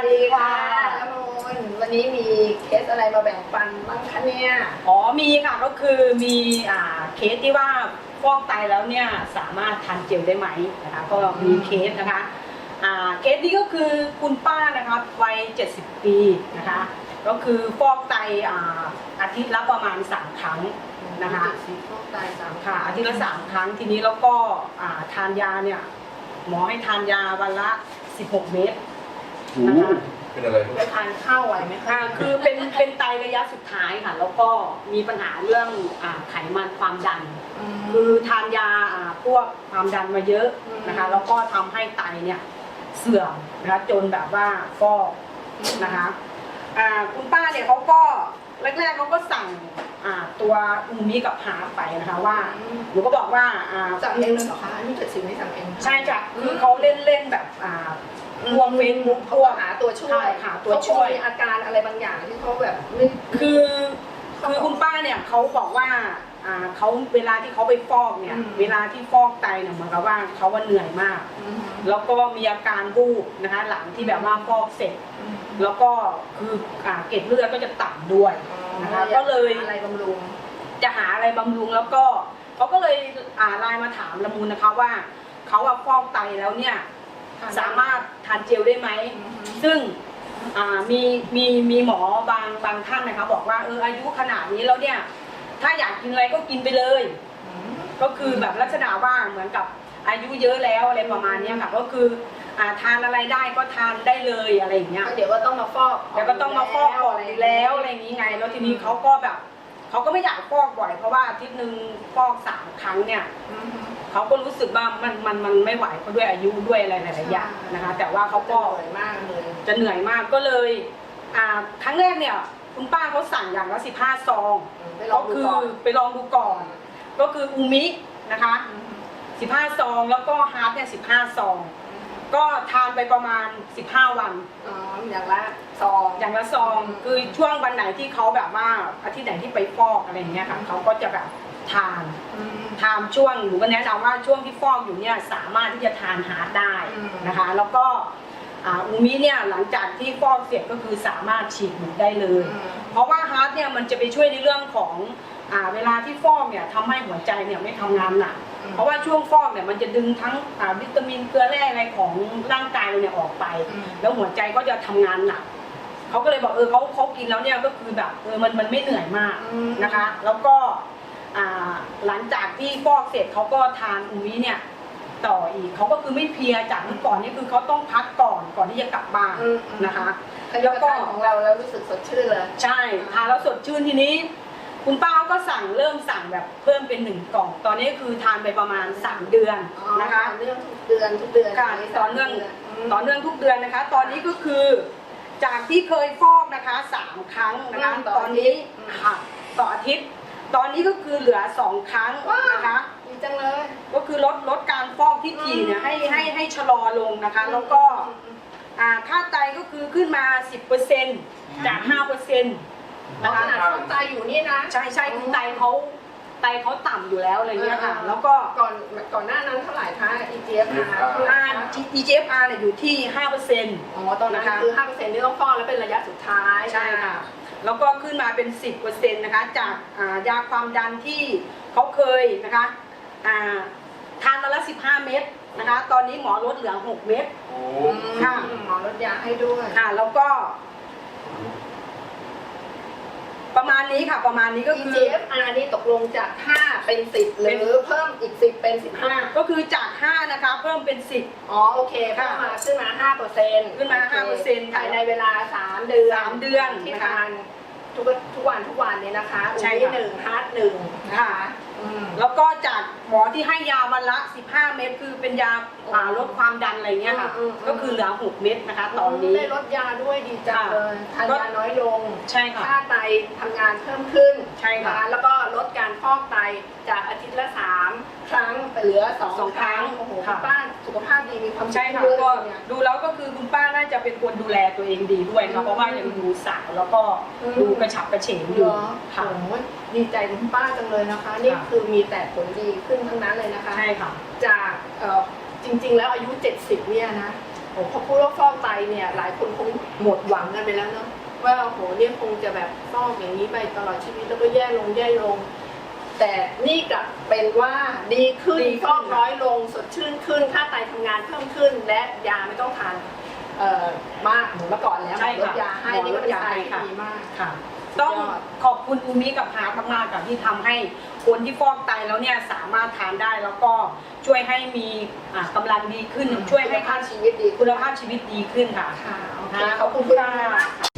วัสดีค่ะละมุนวันนี้มีเคสอะไรมาแบ่งปันบ้างคะเนี่ย อ๋อมีค่ะก็คือมีอ่าเคสที่ว่าฟอกไตแล้วเนี่ยสามารถทานเจลได้ไหมนะคะก็มีเคสนะคะอ่าเคสนี้ก็คือคุณป้านะครับวัย 70 ปีนะคะก็คือฟอกไตอ่าอาทิตย์ละประมาณ 3 ครั้งนะคะสีฟอกไตสามค่ะอาทิตย์ละ 3 ครั้งทีนี้แล้วก็อ่าทานยาเนี่ยหมอให้ทานยาวันละ 16 เม็ด โอ้โหเป็นอะไรลูกไปทานข้าวไหวไหมคะค่ะคือเป็นเป็นไตระยะสุดท้ายค่ะ แล้วก็มีปัญหาเรื่องอาไขมันความดัน คือทานยาอ่าพวกความดันมาเยอะนะคะ แล้วก็ทำให้ไตเนี่ยเสื่อมนะคะจนแบบว่าฟอกนะคะอ่าคุณป้าเนี่ยเขาก็แรกๆเขาก็สั่งอ่าตัวอูมิกับฮาร์ฟไปนะคะว่าหนูก็บอกว่าอ่า สั่งเองเลยเหรอคะนี่เจ็ดสิบไม่สั่งเอง ใช่จ้ะคือเขาเล่นเล่นๆแบบอ่า พวงเฟซบุ๊กพเขาวกหาตัวช่วยใช่หาตัวช่วย เขาคงมีอาการอะไรบางอย่างที่เขาแบบไม่คือคือคุณป้าเนี่ยเขาบอกว่าอ่าเขาเวลาที่เขาไปฟอกเนี่ย อืม เวลาที่ฟอกไตเนี่ยเหมือนกับว่าเขาว่าเหนื่อยมาก อืมแล้วก็มีอาการวูบนะคะ หลังที่แบบว่าฟอกเสร็จ อืมแล้วก็คืออ่าเกล็ดเลือดก็จะต่ำด้วยนะคะ ก็เลยอะไรบำรุง จะหาอะไรบำรุงแล้วก็เขาก็เลยอ่าไลน์มาถามละมุนนะคะว่าเขาว่าฟอกไตแล้วเนี่ยทานได้ สามารถทานเจลได้ไหมอืมซึ่งอ่ามีมีมีหมอบางบางท่านนะคะ บอกว่าเอออายุขนาดนี้แล้วเนี่ย ถ้าอยากกินอะไรก็กินไปเลยอืมก็คือแบบลักษณะว่าเหมือนกับอายุเยอะแล้วอะไรประมาณเนี้ยค่ะก็คืออ่าทานอะไรได้ก็ทานได้เลยอะไรอย่างเงี้ย ก็เดี๋ยวก็ต้องมาฟอกแล้วก็ต้องมาฟอกก่อนอยู่แล้วอะไรอย่างนี้ไง แล้วทีนี้เขาก็แบบ เขาก็ไม่อยากฟอกบ่อยเพราะว่าอาทิตย์หนึ่งฟอกสามครั้งเนี่ยอืมเขาก็รู้สึกว่ามันมันมันไม่ไหวเพราะด้วยอายุด้วยอะไรหลายๆอย่างนะคะ แต่ว่าเขาก็สวยมากเลย จะเหนื่อยมากก็เลยอ่าครั้งแรกเนี่ย คุณป้าเขาสั่งอย่างละสิบห้าซองไปลอก็งดูคือก่อนไปลองดูก่อน ก็คืออูมินะคะสิบห้าซองแล้วก็ฮาร์ดเนี่ยสิบห้าซอง ก็ทานไปประมาณสิบห้าวัน อ๋ออย่างละซอง อย่างละซองอืม คือช่วงวันไหนที่เขาแบบว่าอาทิตย์ไหนที่ไปฟอกอะไรอย่างเงี้ยค่ะเขาก็จะแบบทานอืม ทานช่วงหนูก็แนะนำว่าช่วงที่ฟอกอยู่เนี่ยสามารถที่จะทานฮาร์ดได้อืม นะคะ แล้วก็ อ่าอูมิเนี่ยหลังจากที่ฟอกเสร็จก็คือสามารถฉีดหนูได้เลยอืมเพราะว่าฮาร์ดเนี่ยมันจะไปช่วยในเรื่องของอ่าเวลาที่ฟอกเนี่ยทำให้หัวใจเนี่ยไม่ทำงานหนักอืมเพราะว่าช่วงฟอกเนี่ยมันจะดึงทั้งอ่าวิตามินเกลือแร่อะไรของร่างกายเราเนี่ยออกไป อืม แล้วหัวใจก็จะทำงานหนัก เขาก็เลยบอกเออเขาเขากินแล้วเนี่ยก็คือแบบเออมันมันไม่เหนื่อยมากอืม นะคะ แล้วก็อ่าหลังจากที่ฟอกเสร็จเขาก็ทานอูมิเนี่ย ต่ออีกเขาก็คือไม่เพลียจากเมื่อก่อนนี่คือเขาต้องพักก่อนก่อนที่จะกลับบ้านอืม นะคะขยะกานของเราแล้วรู้สึกสดชื่นเลย ใช่ทานแล้วสดชื่นทีนี้ คุณป้าก็สั่งเริ่มสั่งแบบเพิ่มเป็นหนึ่งกล่อง ตอนนี้คือทานไปประมาณ 3 เดือนนะคะ ต่อเนื่องทุกเดือนทุกเดือนค่ะต่อเนื่องมต่อเนื่องทุกเดือนนะคะ ตอนนี้ก็คือจากที่เคยฟอกนะคะสามครั้งนะคะอืมต่อตอนนี้อาทิตย์อืมค่ะต่ออาทิตย์ ตอนนี้ก็คือเหลือสองครั้งว้าวนะคะดี จังเลย ก็คือลดลดการฟอกที่ถี่เนี่ยให้ให้ให้ชะลอลงนะคะ แล้วก็อ่าค่าไตก็คือขึ้นมา 10%จาก5%เพราะนะขคะนาดฟอกไตอยู่นี่นะใช่ใช่คือไตเขาไตเขาต่ำอยู่แล้วอะไรเงี้ยค่ะอ่าแล้วก็ก่อนก่อนหน้านั้นเท่าไหร่คะ EGFR เท่าไหร่อ่าคะ EGFR เนี่ยอยู่ที่ 5%อ๋อตอนนั้นนะคะคือ5%ที่ต้องฟอกแล้วเป็นระยะสุดท้ายใช่ค่ะ แล้วก็ขึ้นมาเป็น 10%นะคะ จากอ่ายาความดันที่เขาเคยนะคะอ่า ทานมาละ15 เม็ดนะคะ ตอนนี้หมอลดเหลือ 6 เม็ดโอ้อืมค่ะหมอลดยาให้ด้วยค่ะ แล้วก็ ประมาณนี้ค่ะ ประมาณนี้ก็คือ EGFR นี่ตกลงจาก 5 เป็น 10 หรือเพิ่มอีก 10 เป็น 15 ก็คือจาก 5 นะคะ เพิ่มเป็น 10 อ๋อโอเคเพิ่มมาขึ้นมา5เปอร์เซ็นต์ขึ้นมา5%ภายในเวลา 3 เดือนสามเดือนที่นะคะทานทุกทุกวันทุกวันนี้นะคะใช่อุ้ยค่ะหนึ่งฮาร์ดหนึ่งนะค่ะคะ อืมแล้วก็จากหมอที่ให้ยาวันละ 15 เม็ดคือเป็นยาอ่าลดความดันอะไรเงี้ยค่ะ อืมอืม ก็คือเหลือ 6 เม็ดนะคะ ตอนนี้ ได้ลดยาด้วยดีจังเลยทานก็ยาน้อยลง ใช่ค่ะ ค่าไตทำงานเพิ่มขึ้นใช่ค่ะ นแล้วก็ลดการฟอกไตจากอาทิตย์ละสามครั้งไปเหลือสองสองครั้งโอ้โหค่ะคุณป้าสุขภาพดีมีความสุขใช่ค่ะเยอะก็เลยเนี่ย ดูแล้วก็คือคุณป้าน่าจะเป็นคนดูแลตัวเองดีด้วยอืค่ะมเพราะว่ายังดูสาวแล้วก็อืมดูกระฉับกระเฉงอเหรยู่อค่ะ โอ้โหดีใจคุณป้าจังเลยนะคะ นี่ค่ะ คือมีแต่ผลดีขึ้นทั้งนั้นเลยนะคะ ใช่ค่ะ จากเอ่อจริง ๆ แล้วอายุ 70 เนี่ยนะอโอ้พอพูดว่าฟอกไตเนี่ย หลายคนคงหมดหวังกันไปแล้วเนาะว่าโอ้โหเนี่ยคงจะแบบฟอกอย่างนี้ไปตลอดชีวิตแล้วก็แย่ลงแย่ลง แต่นี่กลับเป็นว่าดีขึ้นดีขึ้นฟอกน้อยลงสดชื่นขึ้นค่าไตทำงานเพิ่มขึ้น และยาไม่ต้องทานเอ่อมากเหมือนเมื่อก่อนแล้วใช่ลดค่ะยาให้หมอนี่ก็เป็นลดยาสายให้ที่ค่ะ ดีมาก ค่ะ ต้องยอด ขอบคุณอูมิกับฮาร์ทมากๆกับที่ทำให้คนที่ฟอกไตแล้วเนี่ยสามารถทานได้แล้วก็ช่วยให้มีอ่ากำลังดีขึ้น ช่วยให้คุณภาพชีวิตดีคุณภาพชีวิตดีขึ้นค่ะ ค่ะโอเคค่ะขอบคุณคุณค่ะ